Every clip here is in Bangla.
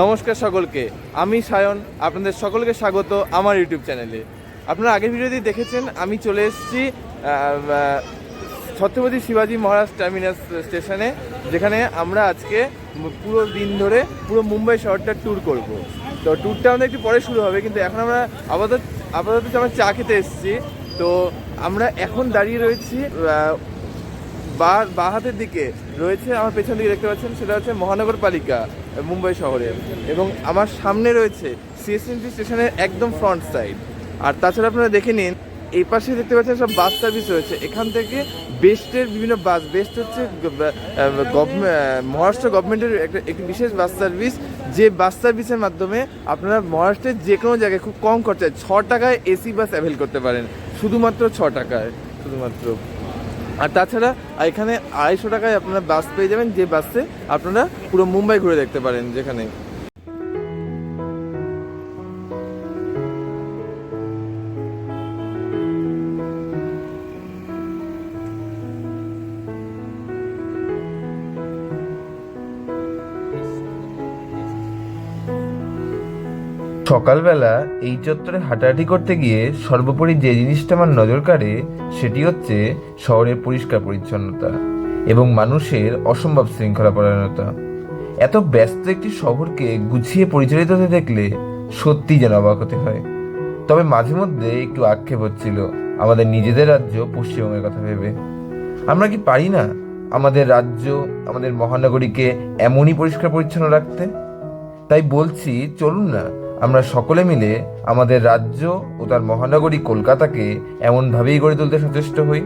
নমস্কার সকলকে, আমি সায়ন, আপনাদের সকলকে স্বাগত আমার ইউটিউব চ্যানেলে। আপনারা আগের ভিডিওতে দেখেছেন, আমি চলে এসেছি ছত্রপতি শিবাজি মহারাজ টার্মিনাস স্টেশনে যেখানে আমরা আজকে পুরো দিন ধরে পুরো মুম্বাই শহরটা ট্যুর করব। তো ট্যুরটা আমাদের একটু পরে শুরু হবে, কিন্তু এখন আমরা আপাতত আপাতত আমরা চা খেতে এসেছি। তো আমরা এখন দাঁড়িয়ে রয়েছি বা হাতের দিকে রয়েছে আমার পেছন দিকে দেখতে পাচ্ছেন, সেটা হচ্ছে মহানগরপালিকা মুম্বাই শহরে। এবং আমার সামনে রয়েছে সিএসএমটি স্টেশনের একদম ফ্রন্ট সাইড আর তাছাড়া আপনারা দেখে নিন, এই পাশে দেখতে পাচ্ছেন সব বাস সার্ভিস রয়েছে। এখান থেকে বেস্টের বিভিন্ন বাস বেস্ট হচ্ছে মহারাষ্ট্র গভর্নমেন্টের একটা, একটি বিশেষ বাস সার্ভিস যে বাস সার্ভিসের মাধ্যমে আপনারা মহারাষ্ট্রের যে কোনো জায়গায় খুব কম খরচায় ছ টাকায় এসি বাস অ্যাভেল করতে পারেন। শুধুমাত্র ছ টাকায়, শুধুমাত্র। আর তাছাড়া এখানে আড়াইশো টাকায় আপনারা বাস পেয়ে যাবেন, যে বাসে আপনারা পুরো মুম্বাই ঘুরে দেখতে পারেন যেখানে। সকালবেলা এই চত্বরে হাঁটাহাঁটি করতে গিয়ে সর্বোপরি যে জিনিসটা আমার নজর কাড়ে, সেটি হচ্ছে শহরের পরিষ্কার পরিচ্ছন্নতা এবং মানুষের অসম্ভব শৃঙ্খলাপরায়ণতা এত ব্যস্ত একটি শহরকে গুছিয়ে পরিচালিত হতে দেখলে সত্যি যেন অবাক হতে হয়। তবে মাঝে মধ্যে একটু আক্ষেপ হচ্ছিল আমাদের নিজেদের রাজ্য পশ্চিমবঙ্গের কথা ভেবে। আমরা কি পারি না আমাদের রাজ্য, আমাদের মহানগরীকে এমনই পরিষ্কার পরিচ্ছন্ন রাখতে? তাই বলছি, চলুন না আমরা সকলে মিলে আমাদের রাজ্য ও তার মহানগরী কলকাতাকে এমনভাবেই গড়ে তুলতে সচেষ্ট হই।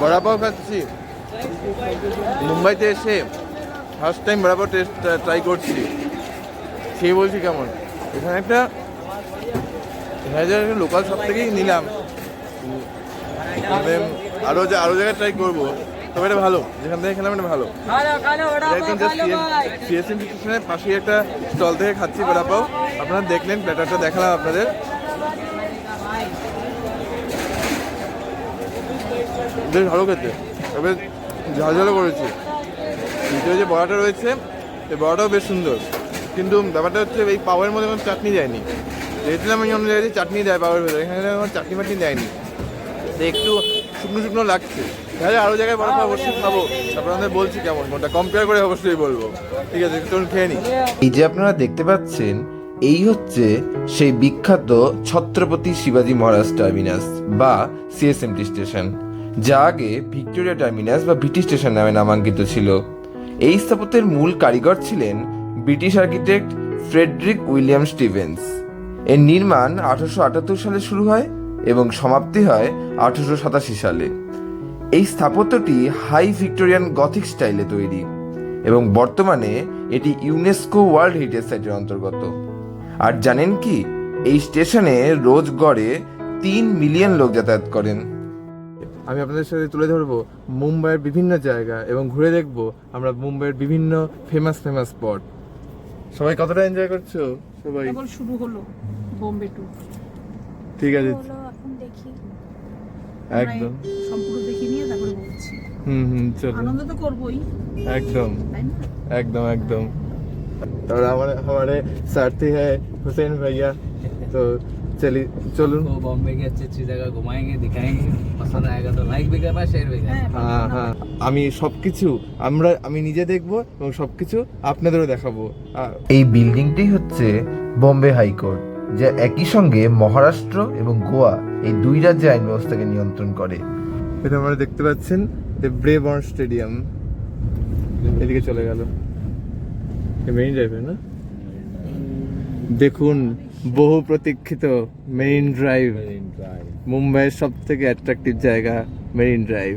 বড়াপাও খাচ্ছি। মুম্বাইতে এসে first time vada pav taste try করছি। সে বলছি কেমন? এখানে একটা লোকাল সব থেকেই নিলাম। তবে আরও যে আরও জায়গায় ট্রাই করব। তবে এটা ভালো। যেখান থেকে খেলাম এটা ভালো। একদম সিএসএম স্টেশনের পাশেই একটা স্টল থেকে খাচ্ছি বড়াপাও আপনারা দেখলেন ব্যাটারটা দেখালাম আপনাদের। বেশ ভালো খেতে তবে ঝাল ঝালও করেছি। ভিতরে যে বড়াটা রয়েছে এই বড়াটাও বেশ সুন্দর। কিন্তু ব্যাপারটা হচ্ছে এই পাওয়ার মধ্যে কোনো চাটনি দেয়নি। দেখছিলাম আমি অন্য জায়গায় চাটনি দেয় পাওয়ার ভেতরে। এখানে কোনো চাটনি ফাটনি দেয়নি। একটু শুকনো শুকনো লাগছে। তাহলে আরও জায়গায় পাও অবশ্যই খাব। আমাদের বলছি কেমন কোনটা। কম্পেয়ার করে অবশ্যই বলব। ঠিক আছে চলুন খেয়ে নিই। এই যে আপনারা দেখতে পাচ্ছেন, এই হচ্ছে সেই বিখ্যাত ছত্রপতি শিবাজি মহারাজ টার্মিনাস বা সিএসএমটি স্টেশন, যা আগে ভিক্টোরিয়া টার্মিনাস বা ব্রিটিশ স্টেশন নামে নামাঙ্কিত ছিল। এই স্থাপত্যের মূল কারিগর ছিলেন British architect Frederick William Stevens. এর নির্মাণ আঠারোশো আটাত্তর সালে শুরু হয়। এবং সমাপ্তি হয় আঠারোশো সাতাশি সালে। এই স্থাপত্যটি হাই ভিক্টোরিয়ান গথিক স্টাইলে তৈরি এবং বর্তমানে এটি ইউনেস্কো ওয়ার্ল্ড হেরিটেজ সাইটের অন্তর্গত। আর জানেন কি এই স্টেশনে রোজ গড়ে তিন মিলিয়ন লোক যাতায়াত করেন। আমি আপনাদের সাথে তুলে ধরবো মুম্বাইয়ের বিভিন্ন জায়গা এবং ঘুরে দেখব আমরা মুম্বাইয়ের বিভিন্ন ফেমাস ফেমাস স্পট সবাই কতটা এনজয় করছ? সবাই। শুরু হলো বোম্বে টু ঠিক আছে। একদম সম্পূর্ণ দেখে নিয়ে তারপরে বলছি হুম হুম চলো আনন্দ তো করবোই একদম তাই না एकदम एकदम और हमारे हमारे साथी है हुसैन भैया तो चलिए चलून को बॉम्बे की अच्छी अच्छी जगह घुमाएंगे दिखाएंगे पसंद आएगा तो लाइक भी करना शेयर भी करना হ্যাঁ হ্যাঁ হ্যাঁ আমি সবকিছু আমরা আমি নিজে দেখব এবং সবকিছু আপনাদেরও দেখাবো এই বিল্ডিংটি হচ্ছে বোম্বে হাইকোর্ট যা একই সঙ্গে মহারাষ্ট্র এবং গোয়া এই দুই রাজ্যে আইন ব্যবস্থাকে নিয়ন্ত্রণ করে। এটা আমরা দেখতে পাচ্ছেন ব্রেবর্ন স্টেডিয়াম এদিকে চলে গেল। মেরিন ড্রাইভে না? দেখুন বহু প্রতীক্ষিত মেরিন ড্রাইভ মুম্বাইয়ের সব থেকে অ্যাট্রাকটিভ জায়গা মেরিন ড্রাইভ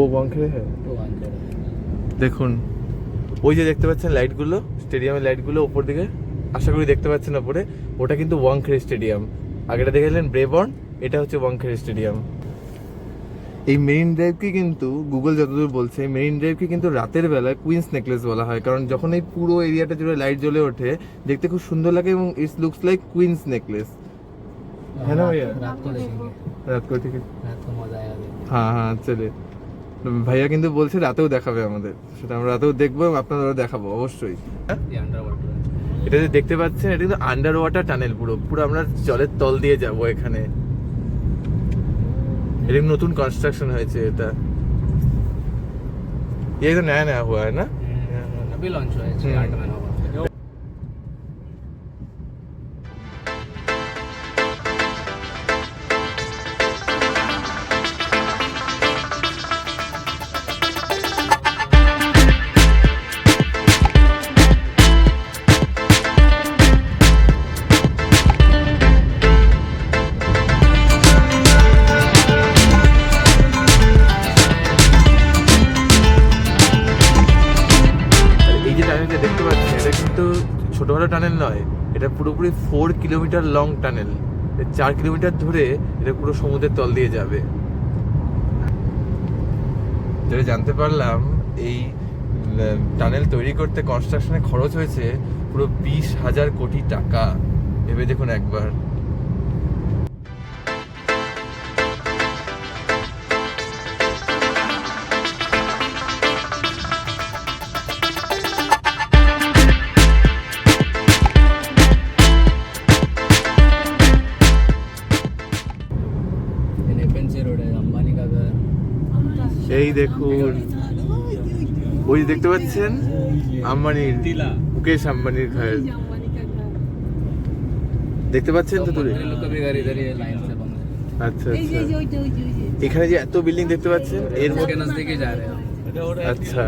ও বঙ্কে হ্যাঁ तो आंचल দেখুন ওই যে দেখতে পাচ্ছেন লাইটগুলো স্টেডিয়ামের লাইটগুলো উপর দিকে আশা করি দেখতে পাচ্ছেন ওপরে ওটা কিন্তু ওয়াংখেড়ে স্টেডিয়াম আগেটা দেখেছিলেন ব্রেবর্ন এটা হচ্ছে ওয়াংখেড়ে স্টেডিয়াম এই মেরিন ড্রাইভকে কিন্তু গুগল যতদূর বলছে মেরিন ড্রাইভকে কিন্তু রাতের বেলায় কুইন্স নেকলেস বলা হয় কারণ যখন এই পুরো এরিয়াটা জুড়ে লাইট জ্বলে ওঠে দেখতে খুব সুন্দর লাগে এবং it's looks like Queen's Necklace है ना भैया? रात को देखेंगे রাত করে ঠিক আছে रात को मजा आएगा देखने হ্যাঁ হ্যাঁ চলে ভাইয়া কিন্তু বলছে রাতেও দেখাবে আমাদের সেটা আমরা রাতেও দেখবো এবং আপনাদেরও দেখাবো অবশ্যই ये अंडर वाटर এটা যে দেখতে পাচ্ছেন এটা কিন্তু আন্ডার ওয়াটার টানেল পুরো পুরো আমরা জলের তল দিয়ে যাব এখানে এটা কিন্তু নতুন কনস্ট্রাকশন হয়েছে এটা ये तो नया नया हुआ है ना अभी लॉन्च हुआ है কিলোমিটার লং টানেল চার কিলোমিটার ধরে এটা পুরো সমুদ্রের তল দিয়ে যাবে। যেটা জানতে পারলাম, এই টানেল তৈরি করতে কনস্ট্রাকশনে খরচ হয়েছে পুরো বিশ হাজার কোটি টাকা। ভেবে দেখুন একবার। দেখুন। ওই দেখতে পাচ্ছেন? আম্বানির মুকেশ আম্বানির ঘর দেখতে পাচ্ছেন তো দূরে? আচ্ছা আচ্ছা। এখানে যে এত বিল্ডিং দেখতে পাচ্ছেন এর মধ্যে আচ্ছা।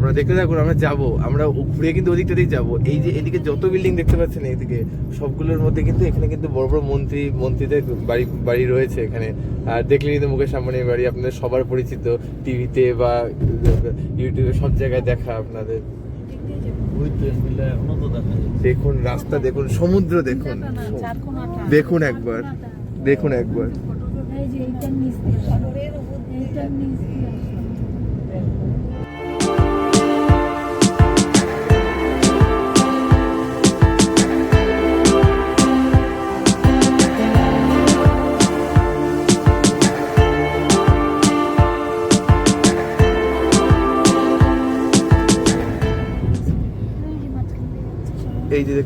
আপনারা দেখতে থাকুন আমরা যাব। আমরা ঘুরে কিন্তু ওদিক থেকেই যাব। এই যে এদিকে যত বিল্ডিং দেখতে পাচ্ছেন এইদিকে, সবগুলোর মধ্যে কিন্তু এখানে কিন্তু বড় বড় মন্ত্রী, মন্ত্রীদের বাড়ি বাড়ি রয়েছে এখানে। আর দেখলেন কিন্তু মুখের সামনে বাড়ি, আপনাদের সবার পরিচিত। টিভিতে বা ইউটিউবে সব জায়গায় দেখা আপনাদের। দেখুন রাস্তা, দেখুন সমুদ্র, দেখুন। দেখুন একবার দেখুন একবার। এই যে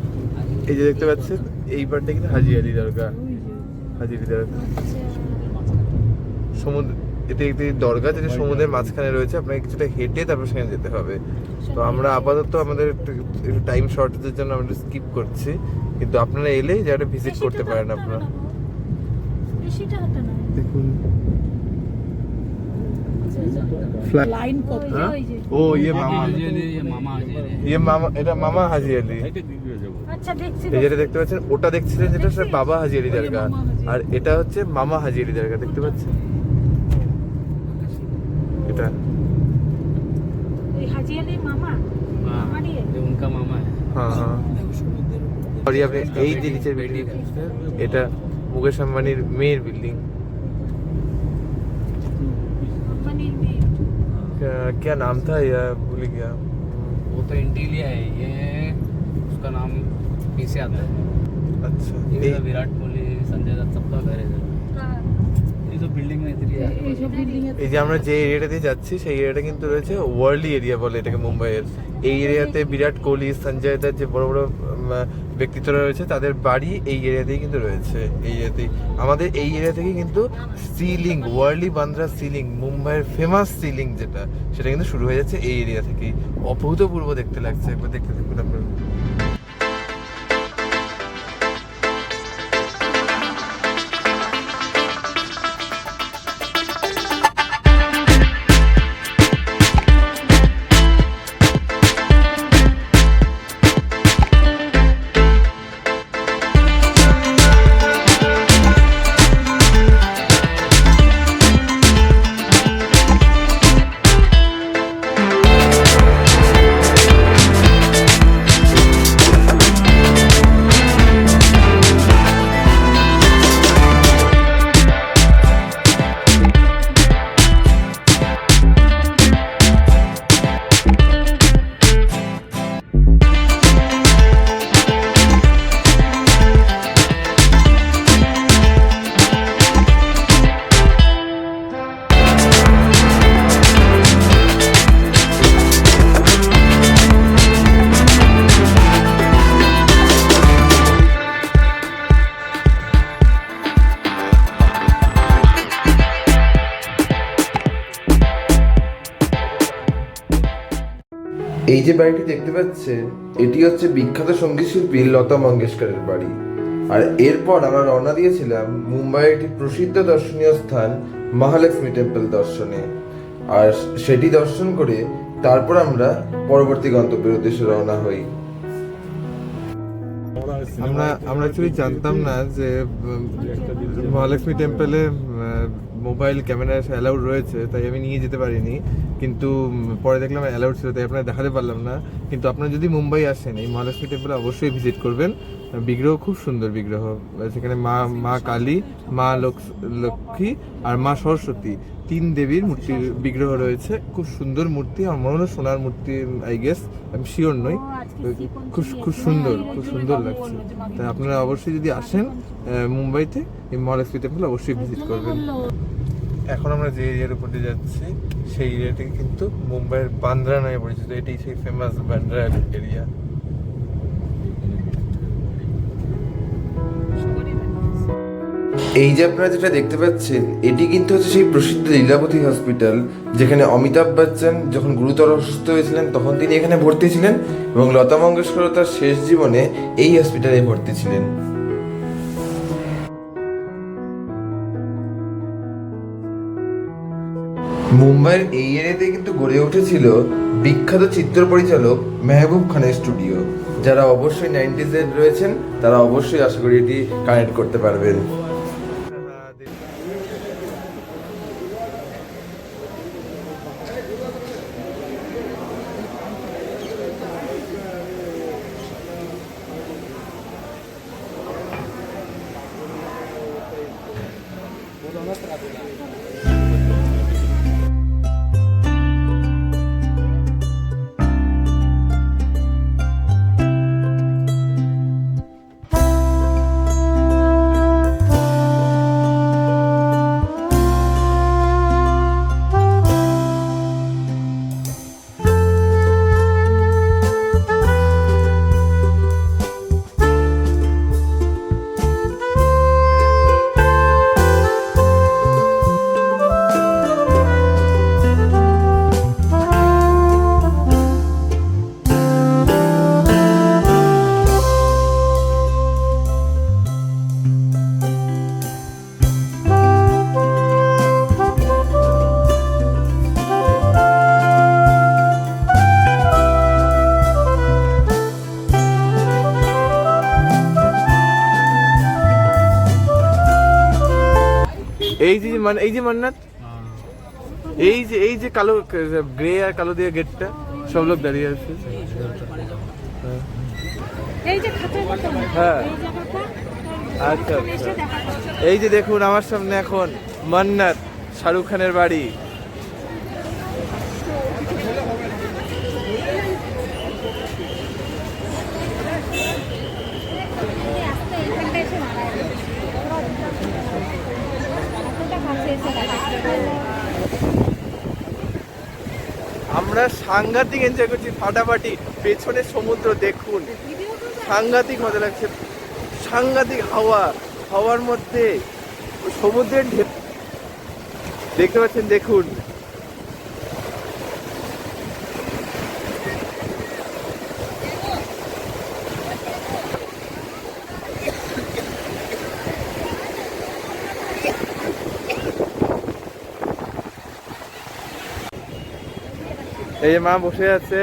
এই যে দেখতে পাচ্ছেন এই পারটা কিন্তু হাজি আলি দরগা। হাজি আলি দরগা। সমুদ্র এতে একটি দরগা যেটা সমুদ্রের মাঝখানে রয়েছে আপনাকে কিছুটা হেঁটে তারপর সেখানে যেতে হবে। তো আমরা আপাতত আমাদের একটু টাইম শর্টেজের জন্য আমরা স্কিপ করছি। কিন্তু আপনারা এলে যারা ভিজিট করতে পারেন আপনারা। দেখুন। লাইন ও ইয়ে মামা ইয়ে মামা এটা মামা হাজি আলি যেটা দেখতে পাচ্ছেন ওটা দেখছিলেন যেটা হচ্ছে বাবা হাজি আলি দরগা। আর এটা হচ্ছে মামা হাজি আলি দরগা দেখতে পাচ্ছেন? এটা। এই হ্যাঁ, হ্যাঁ। যে নিচের বিল্ডিং এটা মুকেশ আম্বানির মেয়ের বিল্ডিং क्या नाम था यार भूल गया वो तो इंटीलिया है ये उसका नाम पीछे आता है अच्छा ये এই तो विराट कोहली संजय दत्त सबका घर है इधर ये जो बिल्डिंग में इतनी है এইসব বিল্ডিং এ এই যে আমরা যে এরিয়াটা দিয়ে যাচ্ছি সেই এরিয়াটা কিন্তু রয়েছে ওয়ার্ল্ডলি এরিয়া বলে এটাকে মুম্বাইয়ের এই এরিয়াতে বিরাট কোহলি সঞ্জয় দত্ত যে বড় বড় উম, ব্যক্তিত্বরা রয়েছে, তাদের বাড়ি এই এরিয়াতেই কিন্তু রয়েছে। এই এরিয়াতেই আমাদের এই এরিয়া থেকে কিন্তু sea link Worli Bandra sea link মুম্বাইয়ের ফেমাস সিলিং যেটা, সেটা কিন্তু শুরু হয়ে যাচ্ছে এই এরিয়া থেকেই। অভূতপূর্ব দেখতে লাগছে, একবার দেখতে দেখুন আপনার। বাড়িটি দেখতে পাচ্ছেন, এটি হচ্ছে বিখ্যাত সংগীত শিল্পী লতা মঙ্গেশকরের বাড়ি। আর এরপর আমরা রওনা দিয়েছিলাম মুম্বাইয়ের একটি প্রসিদ্ধ দর্শনীয় স্থান, মহালক্ষ্মী টেম্পল দর্শনে। আর সেটি দর্শন করে তারপর আমরা পরবর্তী গন্তব্যের উদ্দেশ্যে রওনা হই। আমরা আমরা অ্যাকচুয়ালি জানতাম না যে মহালক্ষ্মী টেম্পলে মোবাইল ক্যামেরা অ্যালাউড রয়েছে, তাই আমি নিয়ে যেতে পারিনি। কিন্তু পরে দেখলাম অ্যালাউড ছিল, তাই আপনার দেখাতে পারলাম না। কিন্তু আপনারা যদি মুম্বাই আসেন, এই মহালক্ষ্মী টেম্পলে অবশ্যই ভিজিট করবেন। বিগ্রহ খুব সুন্দর বিগ্রহ। সেখানে মা মা কালী মা লক্ষ্মী আর মা সরস্বতী। তিন দেবীর মূর্তির বিগ্রহ রয়েছে। খুব সুন্দর মূর্তি আমার মনে হলো সোনার মূর্তি আই গেস আমি শিওর নই। খুব খুব সুন্দর খুব সুন্দর লাগছে। তাই আপনারা অবশ্যই যদি আসেন মুম্বাইতে এই মহালক্ষ্মী টেম্পল অবশ্যই ভিজিট করবেন। এখন আমরা যে এরিয়ার উপর দিয়ে যাচ্ছি সেই এরিয়াটি কিন্তু মুম্বাইয়ের বান্দ্রা নামে পরিচিত। এটি সেই ফেমাস বান্দ্রা এরিয়া। এই যে আপনারা যেটা দেখতে পাচ্ছেন, এটি কিন্তু হচ্ছে সেই প্রসিদ্ধ লীলাবতী হসপিটাল, যেখানে অমিতাভ বচ্চন যখন গুরুতর অসুস্থ হয়েছিলেন, তখন তিনি এখানে ভর্তি ছিলেন এবং লতা মঙ্গেশকর তার শেষ জীবনে এই হসপিটালে ভর্তি ছিলেন। মুম্বাইয়ের এই এরিয়াতে কিন্তু গড়ে উঠেছিল বিখ্যাত চিত্র পরিচালক মেহবুব খানের স্টুডিও। যারা অবশ্যই নাইনটিজের রয়েছেন, তারা অবশ্যই আশা করি এটি কানেক্ট করতে পারবেন। এই যে মান এই যে মান্নাত? এই যে এই যে কালো গ্রে আর কালো দিয়ে গেটটা সব লোক দাঁড়িয়ে আছে। হ্যাঁ। আচ্ছা আচ্ছা। এই যে দেখুন আমার সামনে এখন মান্নাত শাহরুখ খানের বাড়ি আস্তে এখানটা এসে দাঁড়ায় এতটা কাছে এসে দাঁড়ায় আমরা সাংঘাতিক এনজয় করছি। ফাটাফাটি পেছনে সমুদ্র দেখুন। সাংঘাতিক মজা লাগছে। সাংঘাতিক হাওয়া। হাওয়ার মধ্যে সমুদ্রের দেখতে পাচ্ছেন, দেখুন। এই যে মা বসে আছে।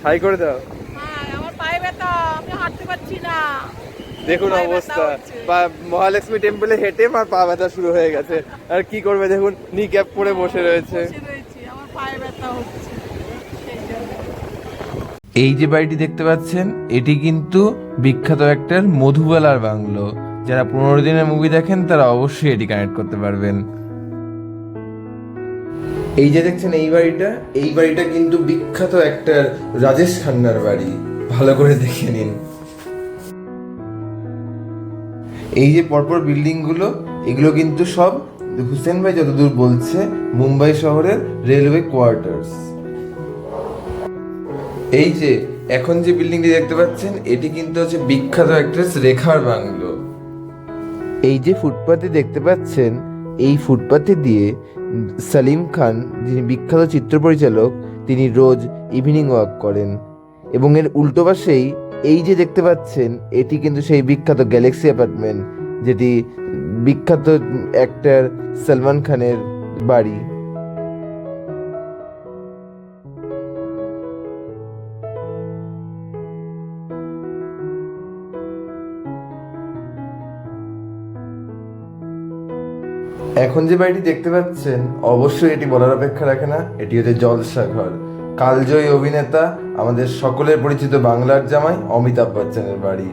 ছাই করে দাও। হ্যাঁ আমার পায়ে ব্যথা আমি হাঁটতে পারছি না। দেখুন অবস্থা। মহালক্ষ্মী টেম্পলে হেঁটে মার পা ব্যথা শুরু হয়ে গেছে। আর কি করবে দেখুন নি ক্যাপ পরে বসে রয়েছে। বসে রয়েছি আমার পায়ে ব্যথা হচ্ছে। সেই জন্য। এই যে বাড়িটি দেখতে পাচ্ছেন এটি কিন্তু বিখ্যাত একটা মধুবালার বাংলো। যারা পনেরো দিনের মুভি দেখেন তারা অবশ্যই এটি কানেক্ট করতে পারবেন। এই যে দেখছেন এই বাড়িটা এই বাড়িটা কিন্তু বিখ্যাত একটা রাজেশ খান্নার বাড়ি। ভালো করে দেখে নিন। এই যে পরপর বিল্ডিংগুলো এগুলো কিন্তু সব হুসেন ভাই যতদূর বলছে, মুম্বাই শহরের রেলওয়ে কোয়ার্টার্স। এই যে, এখন যে বিল্ডিংটি দেখতে পাচ্ছেন, এটি কিন্তু হচ্ছে বিখ্যাত অ্যাক্ট্রেস রেখার বাংলো। এই যে ফুটপাতে দেখতে পাচ্ছেন, এই ফুটপাতে দিয়ে সালিম খান, যিনি বিখ্যাত চিত্র পরিচালক তিনি রোজ ইভিনিং ওয়াক করেন। এবং এর উল্টো পাশেই এই যে দেখতে পাচ্ছেন, এটি কিন্তু সেই বিখ্যাত গ্যালাক্সি অ্যাপার্টমেন্ট যেটি বিখ্যাত অ্যাক্টর সলমান খানের বাড়ি। এখন যে বাড়িটি দেখতে পাচ্ছেন, অবশ্যই এটি বলার অপেক্ষা রাখে না। এটি হচ্ছে জলসা ঘর কালজয়ী অভিনেতা, আমাদের সকলের পরিচিত বাংলার জামাই অমিতাভ বচ্চনের বাড়ি।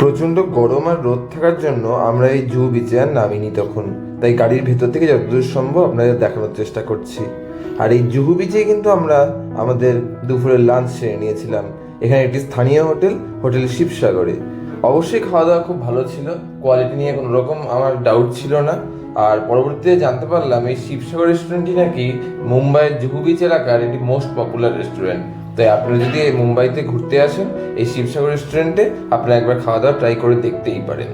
প্রচণ্ড গরম আর রোদ থাকার জন্য আমরা এই জু বিচে আর নামিনি তখন। তাই গাড়ির ভেতর থেকে যতদূর সম্ভব আপনাদের দেখানোর চেষ্টা করছি। আর এই জুহু বিচে কিন্তু আমরা আমাদের দুপুরের লাঞ্চ সেরে নিয়েছিলাম। এখানে একটি স্থানীয় হোটেল হোটেল শিবসাগরে। অবশ্যই খাওয়া দাওয়া খুব ভালো ছিল। কোয়ালিটি নিয়ে কোনো রকম আমার ডাউট ছিল না। আর পরবর্তীতে জানতে পারলাম এই শিবসাগর রেস্টুরেন্টটি নাকি মুম্বাইয়ের জুহু বিচ এলাকার একটি মোস্ট পপুলার রেস্টুরেন্ট তাই আপনারা যদি মুম্বাইতে ঘুরতে আসেন, এই শিবসাগর রেস্টুরেন্টে আপনারা একবার খাওয়া দাওয়া ট্রাই করে দেখতেই পারেন।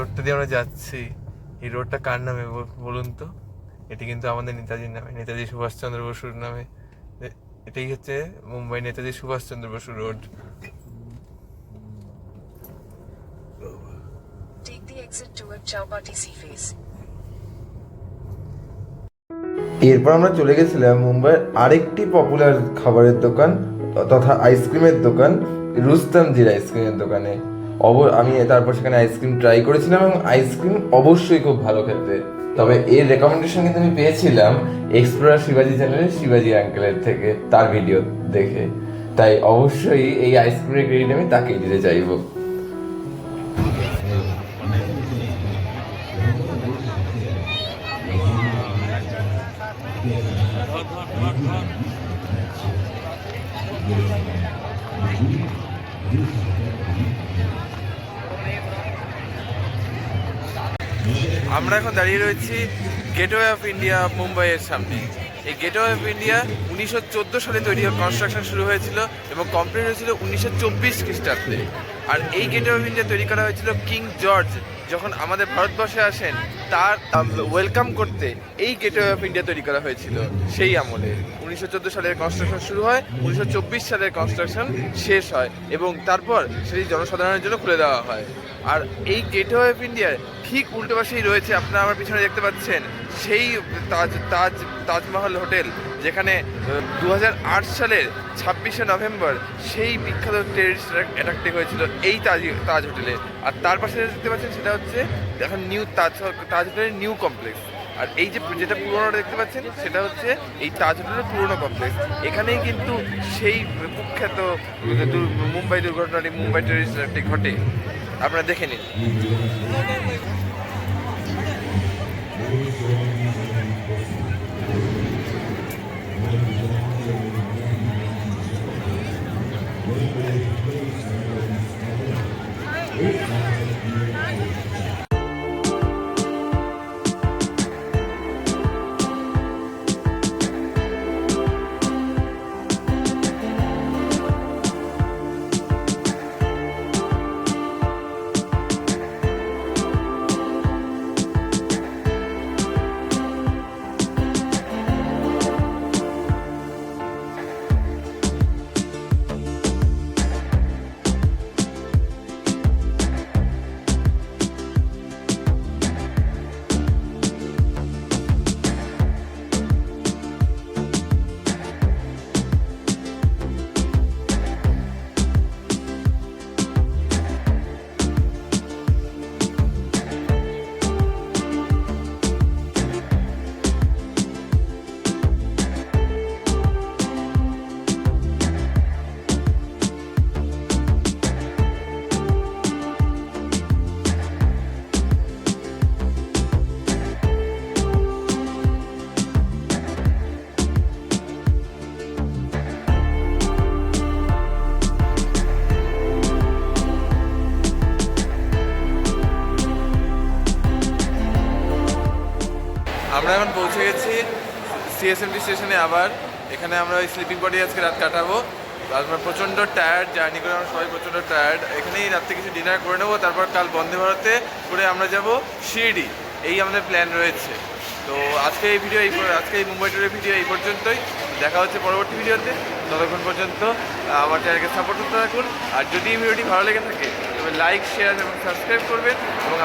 রোডটা দিয়ে আমরা যাচ্ছি। এই রোডটা কার নামে বল- বলুন তো? এটি কিন্তু আমাদের নেতাজির নামে নেতাজি সুভাষচন্দ্র বসুর নামে। এটাই হচ্ছে মুম্বাই নেতাজি সুভাষচন্দ্র বসু রোড. এরপর আমরা চলে গেছিলাম মুম্বাইয়ের আরেকটি পপুলার খাবারের দোকান তথা আইসক্রিমের দোকান রুস্তামজির আইসক্রিমের দোকানে। অব আমি তারপর সেখানে আইসক্রিম ট্রাই করেছিলাম এবং আইসক্রিম অবশ্যই খুব ভালো খেতে। তবে এর রেকমেন্ডেশন কিন্তু আমি পেয়েছিলাম এক্সপ্লোরার শিবাজি চ্যানেলের শিবাজি আঙ্কেলের থেকে তার ভিডিও দেখে। তাই অবশ্যই এই আইসক্রিমের ক্রেডিট আমি তাকেই দিতে চাইব। আমরা এখন দাঁড়িয়ে রয়েছি গেটওয়ে অফ ইন্ডিয়া মুম্বাইয়ের সামনে। এই গেটওয়ে অফ ইন্ডিয়া উনিশশো চোদ্দ সালে তৈরি কনস্ট্রাকশন শুরু হয়েছিল এবং কমপ্লিট হয়েছিল উনিশশো চব্বিশ খ্রিস্টাব্দে। আর এই গেটওয়ে অফ ইন্ডিয়া তৈরি করা হয়েছিল কিং জর্জ যখন আমাদের ভারতবর্ষে আসেন, তার ওয়েলকাম করতে এই গেটওয়ে অফ ইন্ডিয়া তৈরি করা হয়েছিল সেই আমলে। উনিশশো চোদ্দ সালের কনস্ট্রাকশন শুরু হয়, উনিশশো চব্বিশ সালের কনস্ট্রাকশন শেষ হয় এবং তারপর সেটি জনসাধারণের জন্য খুলে দেওয়া হয়। আর এই গেটওয়ে অফ ইন্ডিয়ার ঠিক উল্টো পাশেই রয়েছে আপনারা আমার পিছনে দেখতে পাচ্ছেন সেই তাজ তাজ, তাজমহল হোটেল যেখানে দু হাজার আট সালের ছাব্বিশে নভেম্বর সেই বিখ্যাত টেরিস্ট অ্যাটাকটি হয়েছিল এই তাজ তাজ হোটেলে। আর তার পাশে দেখতে পাচ্ছেন সেটা হচ্ছে এখন নিউ তাজ তাজ হোটেলের নিউ কমপ্লেক্স আর এই যে যেটা পুরোনোটা দেখতে পাচ্ছেন সেটা হচ্ছে এই তাজ হোটেলের পুরোনো কমপ্লেক্স এখানেই কিন্তু সেই কুখ্যাত মুম্বাই দুর্ঘটনাটি, মুম্বাই টেরিস্ট ঘটে। আপনারা দেখে নিন। আমরা এখন পৌঁছে গেছি সিএসএমটি স্টেশনে আবার। এখানে আমরা ওই স্লিপিং বডি আজকে রাত কাটাবো। আমরা প্রচণ্ড টায়ার্ড জার্নি করে, আমরা সবাই প্রচণ্ড টায়ার্ড এখানেই রাত্রে কিছু ডিনার করে নেব, তারপর কাল বন্দে ভারতে করে আমরা যাব শিরডি। এই আমাদের প্ল্যান রয়েছে। তো আজকে এই ভিডিও এই আজকে এই মুম্বাই টুরের ভিডিও এই পর্যন্তই। দেখা হচ্ছে পরবর্তী ভিডিওতে ততক্ষণ পর্যন্ত আমার চ্যানেলকে সাপোর্ট করতে থাকুন। আর যদি এই ভিডিওটি ভালো লেগে থাকে, তবে লাইক শেয়ার এবং সাবস্ক্রাইব করবেন এবং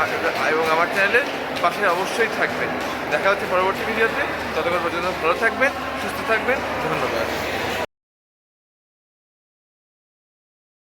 এবং আমার চ্যানেলের পাশে অবশ্যই থাকবেন। দেখা হচ্ছে পরবর্তী ভিডিওতে। ততক্ষণ পর্যন্ত ভালো থাকবেন সুস্থ থাকবেন। ধন্যবাদ।